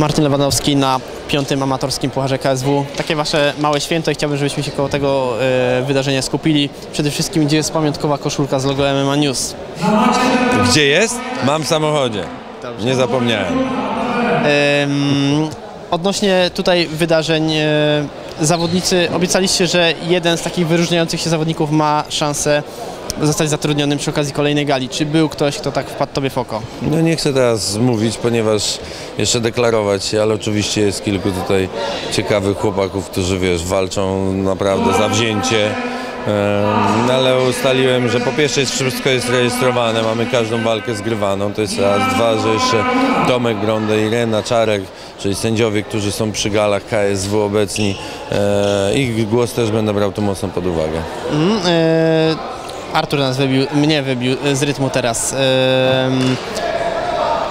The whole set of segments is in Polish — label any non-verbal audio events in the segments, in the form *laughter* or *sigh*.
Martin Lewandowski na piątym amatorskim Pucharze KSW. Takie wasze małe święto i chciałbym, żebyśmy się koło tego e, wydarzenia skupili. Przede wszystkim, gdzie jest pamiątkowa koszulka z logo MMA News. Gdzie jest? Mam w samochodzie. Nie zapomniałem. Em, odnośnie tutaj wydarzeń, e, zawodnicy obiecaliście, że jeden z takich wyróżniających się zawodników ma szansę zostać zatrudnionym przy okazji kolejnej gali. Czy był ktoś, kto tak wpadł tobie w oko? No nie chcę teraz mówić, ponieważ jeszcze deklarować się, ale oczywiście jest kilku tutaj ciekawych chłopaków, którzy wiesz, walczą naprawdę za wzięcie. Em, no ale ustaliłem, że po pierwsze jest wszystko jest rejestrowane, mamy każdą walkę zgrywaną, to jest raz, dwa, że jeszcze Tomek Gronda i Rena Czarek, czyli sędziowie, którzy są przy galach KSW obecni, e, ich głos też będę brał tu mocno pod uwagę. Mm, e, Artur nas wybił, mnie wybił z rytmu teraz.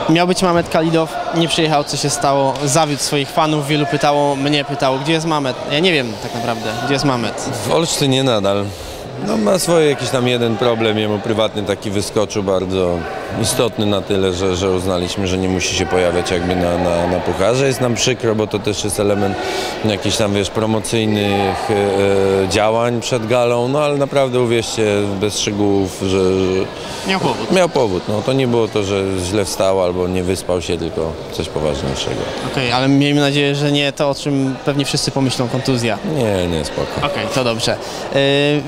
Miał być Mamet Kalidow, nie przyjechał, co się stało, zawiódł swoich fanów, wielu pytało, mnie pytało, gdzie jest Mamet? Ja nie wiem tak naprawdę, gdzie jest Mamet. W Olsztynie nadal. No, ma swoje jakiś tam jeden problem, jemu prywatny taki wyskoczył bardzo istotny na tyle, że, że uznaliśmy, że nie musi się pojawiać jakby na, na, na pucharze. Jest nam przykro, bo to też jest element jakichś tam, wiesz, promocyjnych e, e, działań przed galą, no ale naprawdę uwierzcie, bez szczegółów, że, że Miał powód. miał powód. No, to nie było to, że źle wstał albo nie wyspał się, tylko coś poważniejszego. Okej, ale miejmy nadzieję, że nie to, o czym pewnie wszyscy pomyślą, kontuzja. Nie, nie, spoko. Okej, to dobrze. E,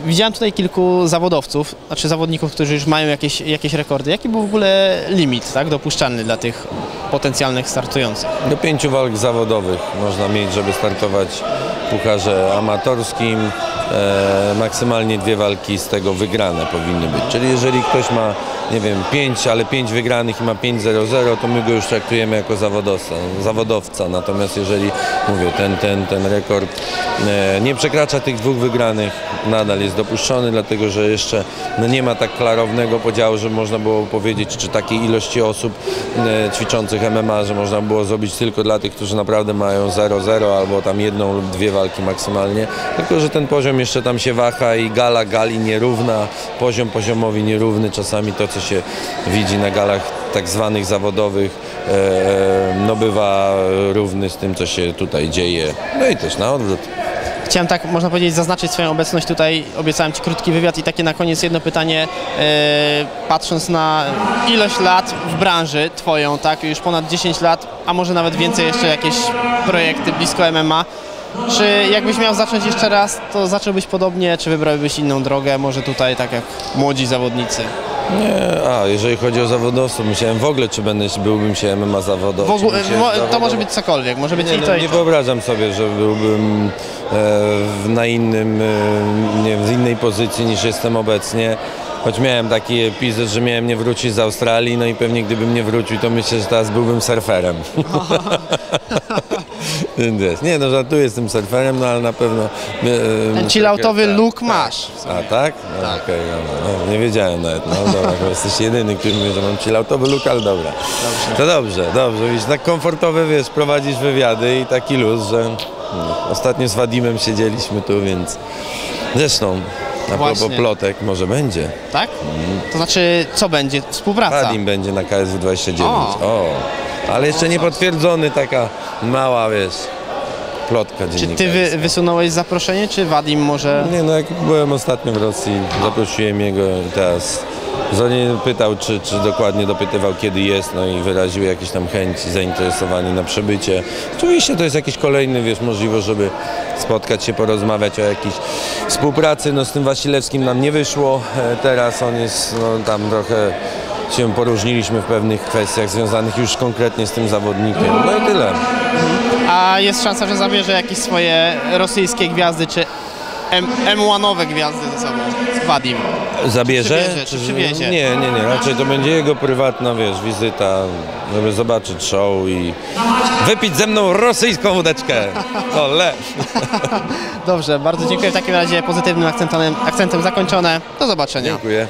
widziałem tutaj kilku zawodowców, znaczy zawodników, którzy już mają jakieś, jakieś rekordy. Jaki był ogóle limit tak, dopuszczalny dla tych potencjalnych startujących? Do pięciu walk zawodowych można mieć, żeby startować w pucharze amatorskim. E, maksymalnie dwie walki z tego wygrane powinny być. Czyli jeżeli ktoś ma, nie wiem, pięć, ale pięć wygranych i ma 5-0-0, to my go już traktujemy jako zawodowca. zawodowca. Natomiast jeżeli, mówię, ten, ten, ten rekord e, nie przekracza tych dwóch wygranych, nadal jest dopuszczony, dlatego że jeszcze no, nie ma tak klarownego podziału, że można było powiedzieć, czy takiej ilości osób e, ćwiczących MMA, że można było zrobić tylko dla tych, którzy naprawdę mają 0-0 albo tam jedną lub dwie walki maksymalnie. Tylko, że ten poziom jeszcze tam się waha i gala gali nierówna, poziom poziomowi nierówny. Czasami to, co się widzi na galach tak zwanych zawodowych, e, e, no bywa równy z tym, co się tutaj dzieje. No i też na odwrót. Chciałem tak, można powiedzieć, zaznaczyć swoją obecność tutaj. Obiecałem Ci krótki wywiad i takie na koniec jedno pytanie. E, patrząc na ilość lat w branży Twoją, tak, już ponad 10 lat, a może nawet więcej jeszcze jakieś projekty blisko MMA. Czy jakbyś miał zacząć jeszcze raz, to zacząłbyś podobnie, czy wybrałbyś inną drogę, może tutaj tak jak młodzi zawodnicy? Nie, a jeżeli chodzi o zawodowców, myślałem w ogóle, czy będę, byłbym się MMA W zawodowcem. ogóle, się mo, to może być cokolwiek, może być Nie, i no, to i nie to. wyobrażam sobie, że byłbym e, w- na innym, e, nie, w innej pozycji niż jestem obecnie. Choć miałem taki epizod, że miałem nie wrócić z Australii, no i pewnie gdybym nie wrócił, to myślę, że teraz byłbym surferem. *laughs* Wiesz, nie no, żartuję z tym surferem, no ale na pewno... e, Ten chilloutowy tak, look tak. masz. A tak? No, okej, no, no, no, nie wiedziałem nawet. No dobra, bo jesteś jedyny, który mówi, że mam chilloutowy look, ale dobra. To dobrze, dobrze. Widzisz, tak komfortowe, wiesz, prowadzisz wywiady i taki luz, że no, ostatnio z Wadimem siedzieliśmy tu, więc zresztą a propos plotek, może będzie. Tak? To znaczy, co będzie? Współpraca. Wadim będzie na KSW 29. O. O. Ale jeszcze nie potwierdzony, taka mała, wiesz, plotka Czy ty wy, wysunąłeś zaproszenie, czy Wadim może... Nie no, jak byłem ostatnio w Rosji, zaprosiłem jego i teraz Zoni pytał, czy, czy dokładnie dopytywał, kiedy jest, no i wyraził jakieś tam chęć zainteresowanie na przybycie. Oczywiście to jest jakiś kolejny, wiesz, możliwość, żeby spotkać się, porozmawiać o jakiejś współpracy. No z tym Wasilewskim nam nie wyszło. E, Teraz on jest, no tam trochę się poróżniliśmy w pewnych kwestiach związanych już konkretnie z tym zawodnikiem. No i tyle. A jest szansa, że zabierze jakieś swoje rosyjskie gwiazdy, czy M- M1-owe gwiazdy ze sobą? Wadim. Zabierze? przywiezie, czy przywiezie? Nie, nie, nie. Raczej to będzie jego prywatna, wiesz, wizyta, żeby zobaczyć show i wypić ze mną rosyjską wódeczkę. Ole. *laughs* Dobrze, bardzo dziękuję. W takim razie pozytywnym akcentem, akcentem zakończone. Do zobaczenia. Dziękuję.